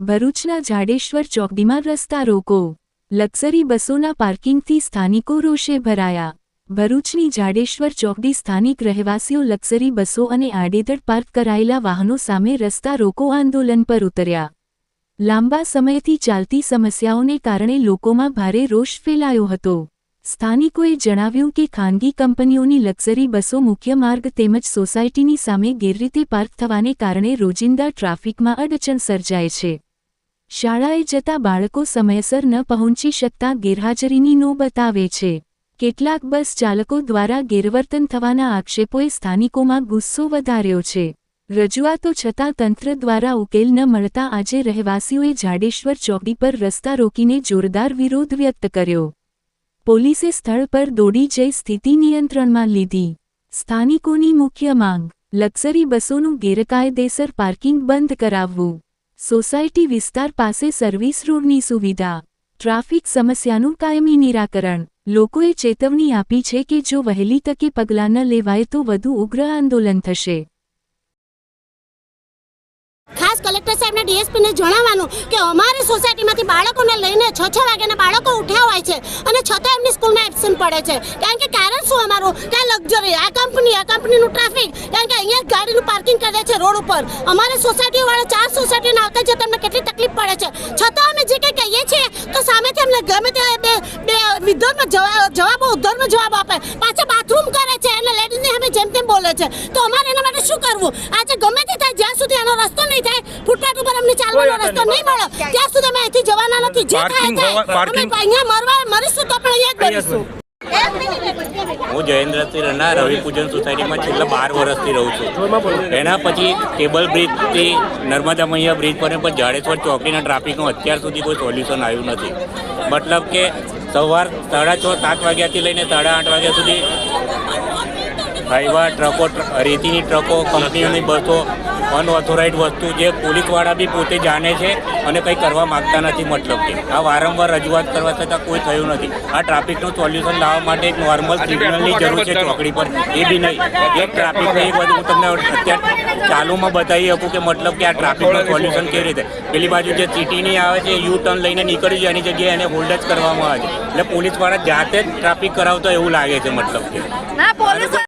ભરૂચના જાડેશ્વર ચોકડીમાં રસ્તા રોકો. લક્ઝરી બસોના પાર્કિંગથી સ્થાનિકો રોષે ભરાયા. ભરૂચની જાડેશ્વર ચોકડી સ્થાનિક રહેવાસીઓ લક્ઝરી બસો અને આડેધડ પાર્ક કરાયેલા વાહનો સામે રસ્તા રોકો આંદોલન પર ઉતર્યા. લાંબા સમયથી ચાલતી સમસ્યાઓને કારણે લોકોમાં ભારે રોષ ફેલાયો હતો. સ્થાનિકોએ જણાવ્યું કે ખાનગી કંપનીઓની લક્ઝરી બસો મુખ્ય માર્ગ તેમજ સોસાયટીની સામે ગેરરીતે પાર્ક થવાને કારણે રોજિંદા ટ્રાફિકમાં અડચણ સર્જાય છે. શાળાએ જતા બાળકો સમયસર ન પહોંચી શકતા ગેરહાજરીની નોબત આવે છે. કેટલાક બસ ચાલકો દ્વારા ગેરવર્તન થવાના આક્ષેપોએ સ્થાનિકોમાં ગુસ્સો વધાર્યો છે. રજૂઆતો છતાં તંત્ર દ્વારા ઉકેલ ન મળતા આજે રહેવાસીઓએ જાડેશ્વર ચોકડી પર રસ્તા રોકીને જોરદાર વિરોધ વ્યક્ત કર્યો. પોલીસે સ્થળ પર દોડી જઈ સ્થિતિ નિયંત્રણમાં લીધી. સ્થાનિકોની મુખ્ય માંગ, લક્ઝરી બસોનું ગેરકાયદેસર પાર્કિંગ બંધ કરાવવું. સોસાયટી વિસ્તાર પાસે સર્વિસ રોડની સુવિધા. ટ્રાફિક સમસ્યાનું કાયમી નિરાકરણ. લોકોએ ચેતવણી આપી છે કે જો વહેલી તકે પગલાં ન લેવાય તો વધુ ઉગ્ર આંદોલન થશે. ખાસ કલેક્ટર સાહેબને ડીએસપીને જણાવવાનું કે અમારી સોસાયટીમાંથી બાળકોને લઈને છ છ વાગ્યાના બાળકો ઉઠ્યા હોય છે અને છતાં એમની સ્કૂલમાં એબસેન્ટ પડે છે. કારણ કે કારણ શું અમારું? કે લક્ઝરી આ કંપની આ કંપનીનું ટ્રાફિક કારણ કે અહીંયા ગાડીનું પાર્કિંગ કરે છે રોડ ઉપર. અમારી સોસાયટીવાળા ચાર સોસાયટીના આવતા જતા અમને કેટલી તકલીફ પડે છે. છતાં અમે જે કંઈ કહીએ છીએ તો સામેથી અમને ગમે તે બે બે વિધર્મ જવાબ જવાબો ઉદ્ધર્મ જવાબ આપે. પાછા બાથરૂમ કરે છે એટલે લેડીઝને અમે જેમ તેમ બોલે છે. તો અમારે એના માટે શું કરવું? આજે ગમે તે થાય જ્યાં સુધી આનો રસ્તો નહીં થાય ફૂટપાથ ઉપર અમને ચાલવાનો રસ્તો નહીં. મળે. ત્યાં સુધી અમે અહીંથી જવાના નથી. જે થાય થાય. અમે અહીંયા મરવા મરીશું તો પણ અહીંયા જ મરીશું. હું જયેન્દ્ર રના રવિ પૂજન સોસાયટીમાં છેલ્લા બાર વર્ષથી રહું છું. એના પછી કેબલ બ્રિજથી નર્મદા મૈયા બ્રિજ પર પણ જાડેશ્વર ચોકડીના ટ્રાફિકનું અત્યાર સુધી કોઈ સોલ્યુશન આવ્યું નથી. મતલબ કે સવાર સાડા છ, સાત વાગ્યાથી લઈને સાડા આઠ વાગ્યા સુધી હાઈવા ટ્રકો રેતીની ટ્રકો કંપનીઓની બસો અનઓથોરાઇઝ વસ્તુ જે પોલીસવાળા બી પોતે જાણે છે અને કંઈ કરવા માગતા નથી મતલબ કે. આ વારંવાર રજૂઆત કરવા છતાં કોઈ થયું નથી. આ ટ્રાફિકનું સોલ્યુશન લાવવા માટે એક નોર્મલ સિગ્નલની જરૂર છે ચોકડી પર. એ બી નહીં. એક ટ્રાફિક એક વસ્તુ હું તમને અત્યારે ચાલુમાં બતાવી શકું કે મતલબ કે આ ટ્રાફિકનું સોલ્યુશન કેવી રીતે? પેલી બાજુ જે સિટીની આવે છે યુ ટર્ન લઈને નીકળી જાય એની જગ્યાએ એને હોલ્ડ જ કરવામાં આવે છે. એટલે પોલીસવાળા જાતે જ ટ્રાફિક કરાવતો એવું લાગે છે મતલબ કે. ના પોલીસ